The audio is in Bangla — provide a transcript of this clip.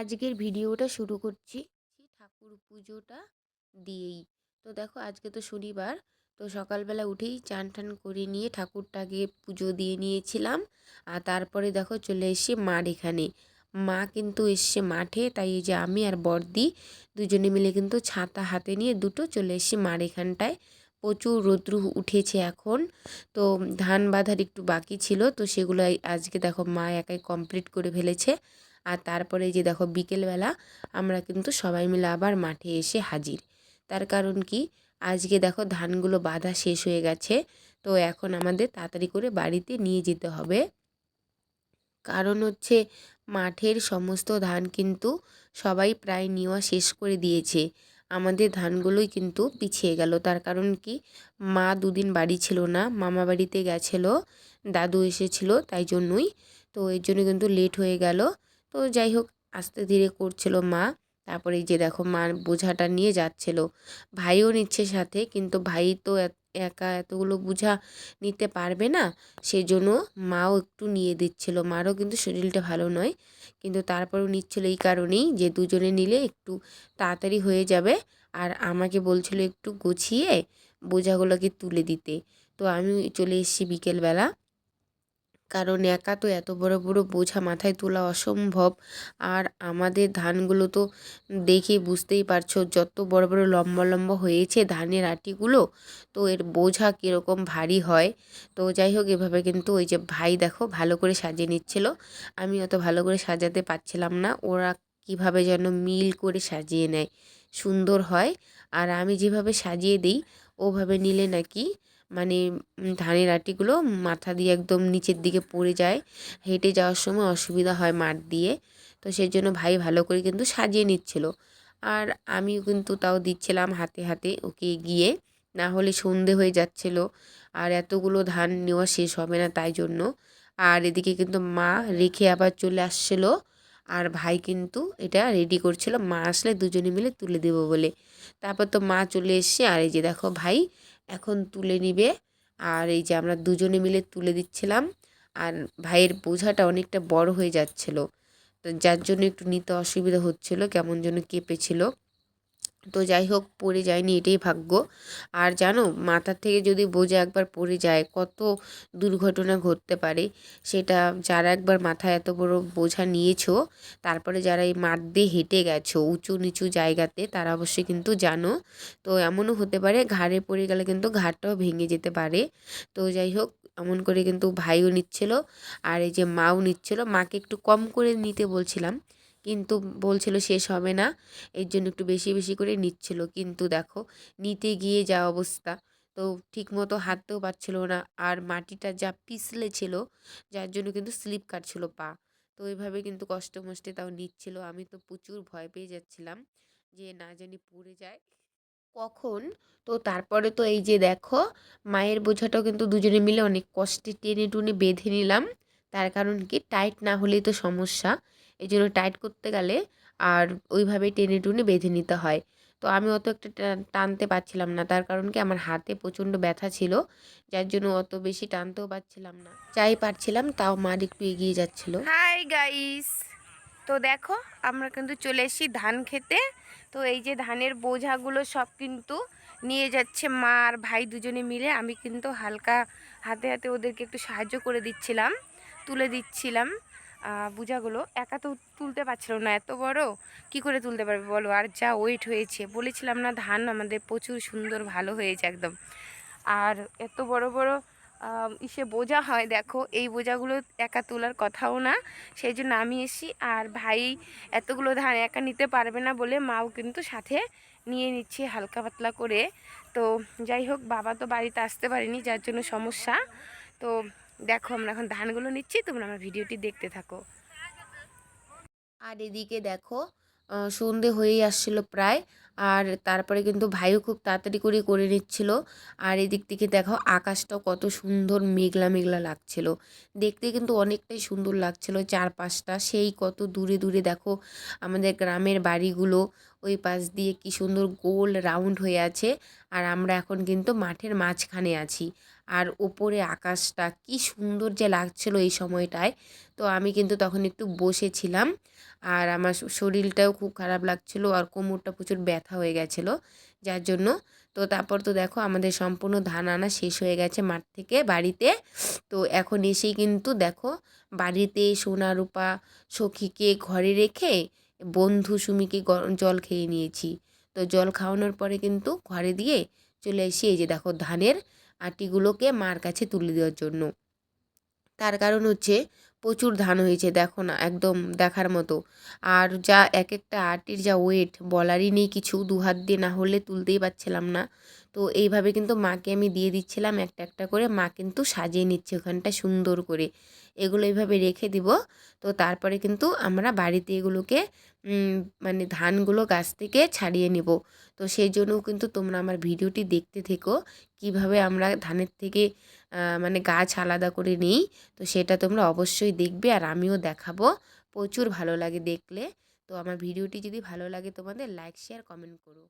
আজকের ভিডিওটা শুরু করছি। ঠাকুর পুজোটা দিয়েই। তো দেখো, আজকে তো শনিবার, তো সকালবেলা উঠেই চান টান করে নিয়ে ঠাকুরটাকে পুজো দিয়ে নিয়েছিলাম। আর তারপরে দেখো, চলে এসে মার এখানে। মা কিন্তু এসছে মাঠে, তাই এই যে আমি আর বর্দি দুজনে মিলে কিন্তু ছাতা হাতে নিয়ে দুটো চলে এসছি মার এখানটায়। প্রচুর রৌদ্র উঠেছে এখন। তো ধান বাঁধার একটু বাকি ছিল, তো সেগুলো আজকে দেখো মা একাই কমপ্লিট করে ফেলেছে। আর তারপরে যে দেখো বিকেলবেলা আমরা কিন্তু সবাই মিলে আবার মাঠে এসে হাজির। তার কারণ কি? আজকে দেখো ধানগুলো বাঁধা শেষ হয়ে গেছে, তো এখন আমাদের তাড়াতাড়ি করে বাড়িতে নিয়ে যেতে হবে। কারণ হচ্ছে মাঠের সমস্ত ধান কিন্তু সবাই প্রায় নেওয়া শেষ করে দিয়েছে। আমাদের ধানগুলোই কিন্তু পিছিয়ে গেল। তার কারণ কি? মা দুদিন বাড়ি ছিল না, মামা বাড়িতে গেছিল, দাদু এসেছিল, তাই জন্যই। তো এর জন্য কিন্তু লেট হয়ে গেল। তো যাই হোক আস্তে ধীরে করছিল মা। তারপরে যে দেখো মা বোঝাটা নিয়ে যাচ্ছিল। ভাইও নিচ্ছে সাথে, কিন্তু ভাই তো একা এতগুলো বোঝা নিতে পারবে না। সেই জন্য মাও একটু নিয়ে দিচ্ছিল। মারও কিন্তু শরীরটা ভালো নয়, কিন্তু তারপরেও নিচ্ছিল এই কারণেই যে দুজনে নিলে একটু তাড়াতাড়ি হয়ে যাবে। আর আমাকে বলছিল একটু গুছিয়ে বোঝাগুলোকে তুলে দিতে। তো আমি চলে এসেছি বিকেলবেলা। কারণ একা তো এত বড় বড় বোঝা মাথায় তোলা অসম্ভব। আর আমাদের ধানগুলো তো দেখে বুঝতেই পারছ, যত বড় বড় লম্বা লম্বা হয়েছে ধানের আটিগুলো, তো এর বোঝা কীরকম ভারী হয়। তো যাই হোক, এভাবে কিন্তু ওই যে ভাই দেখো ভালো করে সাজিয়ে নিচ্ছিল। আমি অত ভালো করে সাজাতে পারছিলাম না, ওরা কীভাবে যেন মিল করে সাজিয়ে নেয়। সুন্দর হয়। আর আমি যেভাবে সাজিয়ে দিই, ওভাবে নিলে নাকি মানে ধানের আটিগুলো মাথা দিয়ে একদম নিচের দিকে পড়ে যায়। হেঁটে যাওয়ার সময় অসুবিধা হয় মাঠ দিয়ে। তো সেই জন্য ভাই ভালো করে কিন্তু সাজিয়ে নিচ্ছিল। আর আমিও কিন্তু তাও দিচ্ছিলাম হাতে হাতে ওকে গিয়ে। না হলে সন্ধে হয়ে যাচ্ছিল। আর এতগুলো ধান নেওয়া শেষ হবে না তাই জন্য। আর এদিকে কিন্তু মা রেখে আবার চলে আসছিল। আর ভাই কিন্তু এটা রেডি করছিল। মা আসলে দুজনে মিলে তুলে দেবো বলে। তারপর তো মা চলে এসছে। আর এই যে দেখো ভাই এখন তুলে নিবে। আর এই যে আমরা দুজনে মিলে তুলে দিচ্ছিলাম, আর ভাইয়ের বোঝাটা অনেকটা বড় হয়ে যাচ্ছিল। যার জন্য একটু নিতে অসুবিধা হচ্ছিল, কেমন যেন কেঁপেছিল। তো যাই হোক, পড়ে যায়নি, এটাই ভাগ্য। আর জানো, মাথার থেকে যদি বোঝা একবার পড়ে যায়, কত দুর্ঘটনা ঘটতে পারে, সেটা যারা একবার মাথায় এত বড় বোঝা নিয়েছো, তারপরে যারা এই মাঠ দিয়ে হেঁটে গেছো, উঁচু নিচু জায়গাতে, তারা অবশ্যই কিন্তু জানো। তো এমনও হতে পারে, ঘাড়ে পড়ে গেলে কিন্তু ঘাড়টাও ভেঙে যেতে পারে। তো যাই হোক, এমন করে কিন্তু ভাইও নিচ্ছিল, আর এই যে মাও নিচ্ছিল, মাকে একটু কম করে নিতে বলছিলাম। কিন্তু বলছিল শেষ হবে না। এর জন্য একটু বেশি বেশি করে নিচ্ছিল। কিন্তু দেখো, নিতে গিয়ে যা অবস্থা। তো ঠিকমতো হাঁটতেও পারছিল না। আর মাটিটা যা পিছলে ছিল, যার জন্য কিন্তু স্লিপ কাটছিল পা। তো ওইভাবে কিন্তু কষ্ট মষ্টে তাও নিচ্ছিল। আমি তো প্রচুর ভয় পেয়ে যাচ্ছিলাম যে না জানি পড়ে যায়। কখন? তো তারপরে তো এই যে দেখো, মায়ের বোঝাটাও কিন্তু দুজনে মিলে অনেক কষ্টে টেনে টুনে বেঁধে নিলাম। তার কারণ কি? টাইট না হলেই তো সমস্যা। এই জন্য টাইট করতে গেলে আর ওইভাবে টেনে টুনে বেঁধে নিতে হয়। তো আমি অত একটা টানতে পারছিলাম না। তার কারণ কি আমার হাতে প্রচণ্ড ব্যথা ছিল, যার জন্য অত বেশি টানতেও পারছিলাম না। যাই পারছিলাম, তাও মার একটু এগিয়ে যাচ্ছিল। হাই গাইস তো দেখো, আমরা কিন্তু চলে এসেছি ধান খেতে। তো এই যে ধানের বোঝাগুলো সব কিন্তু নিয়ে যাচ্ছে মা আর ভাই দুজনে মিলে। আমি কিন্তু হালকা হাতে হাতে ওদেরকে একটু সাহায্য করে দিচ্ছিলাম, তুলে দিচ্ছিলাম। বোঝাগুলো একা তো তুলতে পারছিল না, এত বড়? কি করে তুলতে পারবে বলো? আর যা ওয়েট হয়েছে। বলেছিলাম না, ধান আমাদের প্রচুর সুন্দর, ভালো হয়েছে একদম। আর এত বড় বড় ইসে বোঝা হয়, দেখো, এই বোঝাগুলো একা তোলার কথাও না। সেই জন্য আমি এসি আর ভাই এতগুলো ধান একা নিতে পারবে না বলে মাও কিন্তু সাথে নিয়ে নিচ্ছি হালকা পাতলা করে। তো যাই হোক, বাবা তো বাড়িতে আসতে পারেনি, যার জন্য সমস্যা। তো দেখো, আমরা এখন ধানগুলো নিচ্ছি, তোমরা আমার ভিডিওটি দেখতে থাকো। আর এদিকে দেখো সন্ধে হয়েই আসছিল প্রায়, আর তারপরে কিন্তু ভাইও খুব তাড়াতাড়ি করে করে নিচ্ছিল। আর এদিক থেকে দেখো, আকাশটাও কত সুন্দর মেঘলা মেঘলা লাগছিল। দেখতে কিন্তু অনেকটাই সুন্দর লাগছিল চারপাশটা। সেই কত দূরে দূরে দেখো, আমাদের গ্রামের বাড়িগুলো, ওই পাশ দিয়ে কি সুন্দর গোল রাউন্ড হয়ে আছে। আর আমরা এখন কিন্তু মাঠের মাঝখানে আছি। আর ওপরে আকাশটা কি সুন্দর যে লাগছিল এই সময়টায়। তো আমি কিন্তু তখন একটু বসেছিলাম আর আমার শরীরটাও খুব খারাপ লাগছিল আর কোমরটা প্রচুর ব্যথা হয়ে গেছিল যার জন্য। তো তারপর তো দেখো আমাদের সম্পূর্ণ ধান আনা শেষ হয়ে গেছে মাঠ থেকে বাড়িতে। তো এখন এসেই কিন্তু দেখো বাড়িতে সোনা রূপা সখীকে ঘরে রেখে বন্ধু সুমিকে জল খেয়ে নিয়েছি। তো জল খাওয়ানোর পরে কিন্তু ঘরে দিয়ে চলে এসে এই যে দেখো ধানের আটিগুলোকে মার কাছে তুলে দেওয়ার জন্য। তার কারণ হচ্ছে প্রচুর ধান হয়েছে, দেখো না, একদম দেখার মতো। আর যা এক একটা আটির যা ওয়েট বলারই নেই কিছু দু হাত দিয়ে না হলে তুলতেই পারছিলাম না। তো এইভাবে কিন্তু মাকে আমি দিয়ে দিচ্ছিলাম একটা একটা করে। মা কিন্তু সাজিয়ে নিচ্ছে ওখানটা সুন্দর করে। এগুলো এইভাবে রেখে দিব। তো তারপরে কিন্তু আমরা বাড়িতে এগুলোকে মানে ধানগুলো গাছ থেকে ছাড়িয়ে নিব। তো সেই জন্য কিন্তু তোমরা আমার ভিডিওটি দেখতে থেকো কীভাবে আমরা ধানের থেকে মানে গাছ আলাদা করে নিই। তো সেটা তোমরা অবশ্যই দেখবে আর আমিও দেখাবো। প্রচুর ভালো লাগে দেখলে। তো আমার ভিডিওটি যদি ভালো লাগে তোমাদের, লাইক, শেয়ার, কমেন্ট করো।